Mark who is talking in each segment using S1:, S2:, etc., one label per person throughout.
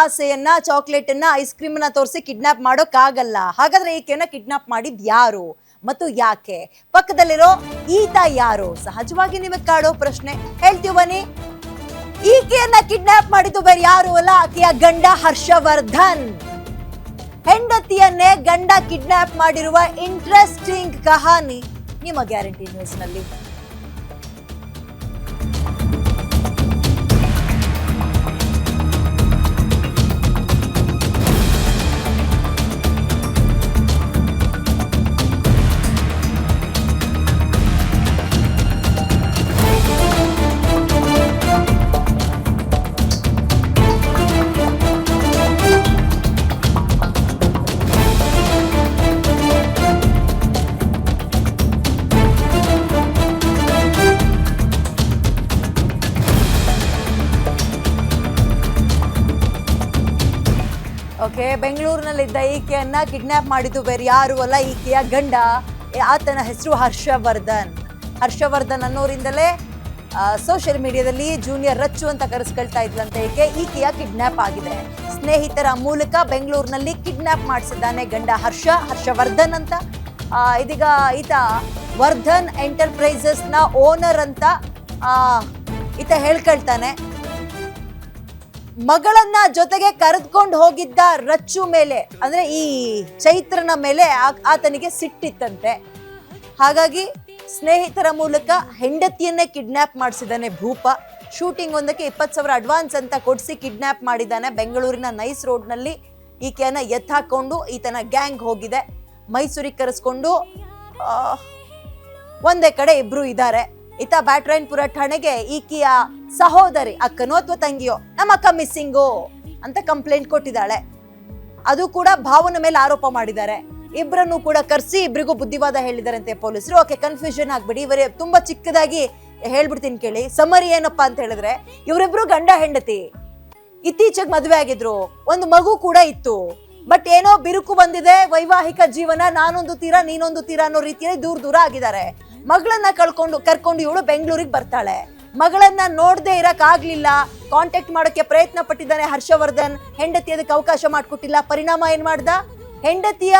S1: ಆಸೆಯನ್ನ chocolate ಅನ್ನ ice ಕ್ರೀಮ್ನ ತೋರಿಸಿ kidnap ಮಾಡೋಕ್ಕಾಗಲ್ಲ. ಹಾಗಾದ್ರೆ ಈಕೆಯನ್ನ ಕಿಡ್ನಾಪ್ ಮಾಡಿದ್ ಯಾರು? ಮತ್ತು ಯಾಕೆ? ಪಕ್ಕದಲ್ಲಿರೋ ಈತ ಯಾರು? ಸಹಜವಾಗಿ ನಿಮಗೆ ಕಾಡೋ ಪ್ರಶ್ನೆ. ಹೇಳ್ತೀವಿ ಬನ್ನಿ. ಈಕೆಯನ್ನ ಕಿಡ್ನಾಪ್ ಮಾಡಿದ್ದು ಬೇರೆ ಯಾರು ಅಲ್ಲ? ಆಕೆಯ ಗಂಡ ಹರ್ಷವರ್ಧನ್. ಹೆಂಡತಿಯನ್ನೇ ಗಂಡ ಕಿಡ್ನಾಪ್ ಮಾಡಿರುವ ಇಂಟ್ರೆಸ್ಟಿಂಗ್ ಕಹಾನಿ. ನಿಮ್ಮ ಗ್ಯಾರಂಟಿ ನ್ಯೂಸ್ ಓಕೆ, ಬೆಂಗಳೂರಿನಲ್ಲಿದ್ದ ಈಕೆಯನ್ನ ಕಿಡ್ನಾಪ್ ಮಾಡಿದ್ದು ಬೇರೆ ಯಾರು ಅಲ್ಲ, ಈಕೆಯ ಗಂಡ, ಆತನ ಹೆಸರು ಹರ್ಷವರ್ಧನ್. ಹರ್ಷವರ್ಧನ್ ಅನ್ನೋರಿಂದಲೇ ಸೋಷಿಯಲ್ ಮೀಡಿಯಾದಲ್ಲಿ ಜೂನಿಯರ್ ರಚ್ಚು ಅಂತ ಕರೆಸ್ಕೊಳ್ತಾ ಇದ್ಲಂತೆ ಈಕೆ. ಈಕೆಯ ಕಿಡ್ನಾಪ್ ಆಗಿದೆ. ಸ್ನೇಹಿತರ ಮೂಲಕ ಬೆಂಗಳೂರಿನಲ್ಲಿ ಕಿಡ್ನಾಪ್ ಮಾಡಿಸಿದ್ದಾನೆ ಗಂಡ ಹರ್ಷ, ಹರ್ಷವರ್ಧನ್ ಅಂತ. ಇದೀಗ ಈತ ವರ್ಧನ್ ಎಂಟರ್ಪ್ರೈಸಸ್ನ ಓನರ್ ಅಂತ ಈತ ಹೇಳ್ಕೊಳ್ತಾನೆ. ಮಗಳನ್ನ ಜೊತೆಗೆ ಕರೆದುಕೊಂಡು ಹೋಗಿದ್ದ ರಚ್ಚು ಮೇಲೆ, ಅಂದ್ರೆ ಈ ಚೈತ್ರನ ಮೇಲೆ ಆತನಿಗೆ ಸಿಟ್ಟಿತ್ತಂತೆ. ಹಾಗಾಗಿ ಸ್ನೇಹಿತರ ಮೂಲಕ ಹೆಂಡತಿಯನ್ನೇ ಕಿಡ್ನಾಪ್ ಮಾಡಿಸಿದ್ದಾನೆ ಭೂಪ. ಶೂಟಿಂಗ್ ಒಂದಕ್ಕೆ ಇಪ್ಪತ್ತು ಸಾವಿರ ಅಡ್ವಾನ್ಸ್ ಅಂತ ಕೊಡಿಸಿ ಕಿಡ್ನಾಪ್ ಮಾಡಿದ್ದಾನೆ ಬೆಂಗಳೂರಿನ ನೈಸ್ ರೋಡ್ನಲ್ಲಿ. ಈಕೆಯನ್ನು ಎತ್ತಾಕೊಂಡು ಈತನ ಗ್ಯಾಂಗ್ ಹೋಗಿದೆ. ಮೈಸೂರಿಗೆ ಕರೆಸ್ಕೊಂಡು ಒಂದೇ ಕಡೆ ಇಬ್ಬರು ಇದ್ದಾರೆ. ಈತ ಬ್ಯಾಟ್ರಾಯನ್ಪುರ ಠಾಣೆಗೆ ಈಕೆಯ ಸಹೋದರಿ, ಅಕ್ಕನೋ ಅಥವಾ ತಂಗಿಯೋ? ನಮ್ಮ ಅಕ್ಕ ಮಿಸ್ಸಿಂಗು? ಅಂತ ಕಂಪ್ಲೇಂಟ್ ಕೊಟ್ಟಿದ್ದಾಳೆ. ಅದು ಕೂಡ ಭಾವನ ಮೇಲೆ ಆರೋಪ ಮಾಡಿದ್ದಾರೆ. ಇಬ್ಬರನ್ನು ಕೂಡ ಕರೆಸಿ ಇಬ್ಬರಿಗೂ ಬುದ್ಧಿವಾದ ಹೇಳಿದಾರಂತೆ ಪೊಲೀಸರು. ಓಕೆ ಕನ್ಫ್ಯೂಷನ್ ಆಗ್ಬಿಡಿ. ಇವರೇ ತುಂಬಾ ಚಿಕ್ಕದಾಗಿ ಹೇಳ್ಬಿಡ್ತೀನಿ ಕೇಳಿ. ಸಮರಿ ಏನಪ್ಪ ಅಂತ ಹೇಳಿದ್ರೆ, ಇವರಿಬ್ರು ಗಂಡ ಹೆಂಡತಿ. ಇತ್ತೀಚೆಗೆ ಮದುವೆ ಆಗಿದ್ರು. ಒಂದು ಮಗು ಕೂಡ ಇತ್ತು. ಬಟ್ ಏನೋ ಬಿರುಕು ಬಂದಿದೆ. ವೈವಾಹಿಕ ಜೀವನ, ನಾನೊಂದು ತೀರಾ, ನೀನೊಂದು ತೀರಾ ಅನ್ನೋ ರೀತಿಯಲ್ಲಿ ದೂರ ದೂರ ಆಗಿದ್ದಾರೆ. ಮಗಳನ್ನ ಕಳ್ಕೊಂಡು, ಕರ್ಕೊಂಡು ಇವಳು ಬೆಂಗಳೂರಿಗೆ ಬರ್ತಾಳೆ. ಮಗಳನ್ನ ನೋಡದೆ ಇರಕ್ ಆಗ್ಲಿಲ್ಲ. ಕಾಂಟ್ಯಾಕ್ಟ್ ಮಾಡೋಕೆ ಪ್ರಯತ್ನ ಪಟ್ಟಿದ್ದಾನೆ ಹರ್ಷವರ್ಧನ್. ಹೆಂಡತಿ ಅದಕ್ಕೆ ಅವಕಾಶ ಮಾಡಿಕೊಟ್ಟಿಲ್ಲ. ಪರಿಣಾಮ ಏನ್ ಮಾಡ್ದ? ಹೆಂಡತಿಯ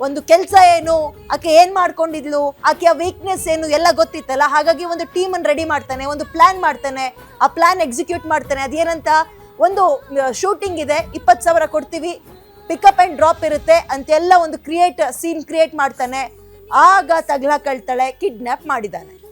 S1: ಒಂದು ಕೆಲಸ ಏನು? ಆಕೆ ಏನ್ ಮಾಡ್ಕೊಂಡಿದ್ಲು? ಆಕೆಯ ವೀಕ್ನೆಸ್ ಏನು? ಎಲ್ಲ ಗೊತ್ತಿತ್ತಲ್ಲ? ಹಾಗಾಗಿ ಒಂದು ಟೀಮ್ ಅನ್ನು ರೆಡಿ ಮಾಡ್ತಾನೆ, ಒಂದು ಪ್ಲಾನ್ ಮಾಡ್ತಾನೆ. ಆ ಪ್ಲಾನ್ ಎಕ್ಸಿಕ್ಯೂಟ್ ಮಾಡ್ತಾನೆ. ಅದೇನಂತ ಒಂದು ಶೂಟಿಂಗ್ ಇದೆ. ಇಪ್ಪತ್ತು ಸಾವಿರ ಕೊಡ್ತೀವಿ. ಪಿಕಪ್ ಆ್ಯಂಡ್ ಡ್ರಾಪ್ ಇರುತ್ತೆ. ಅಂತೆಲ್ಲ ಒಂದು ಕ್ರಿಯೇಟ್ ಸೀನ್ ಕ್ರಿಯೇಟ್ ಮಾಡ್ತಾನೆ. ಆಗ ತಗ್ಲಾಕಳ್ತಾಳೆ ಕಿಡ್ನಾಪ್ ಮಾಡಿದ್ದಾನೆ.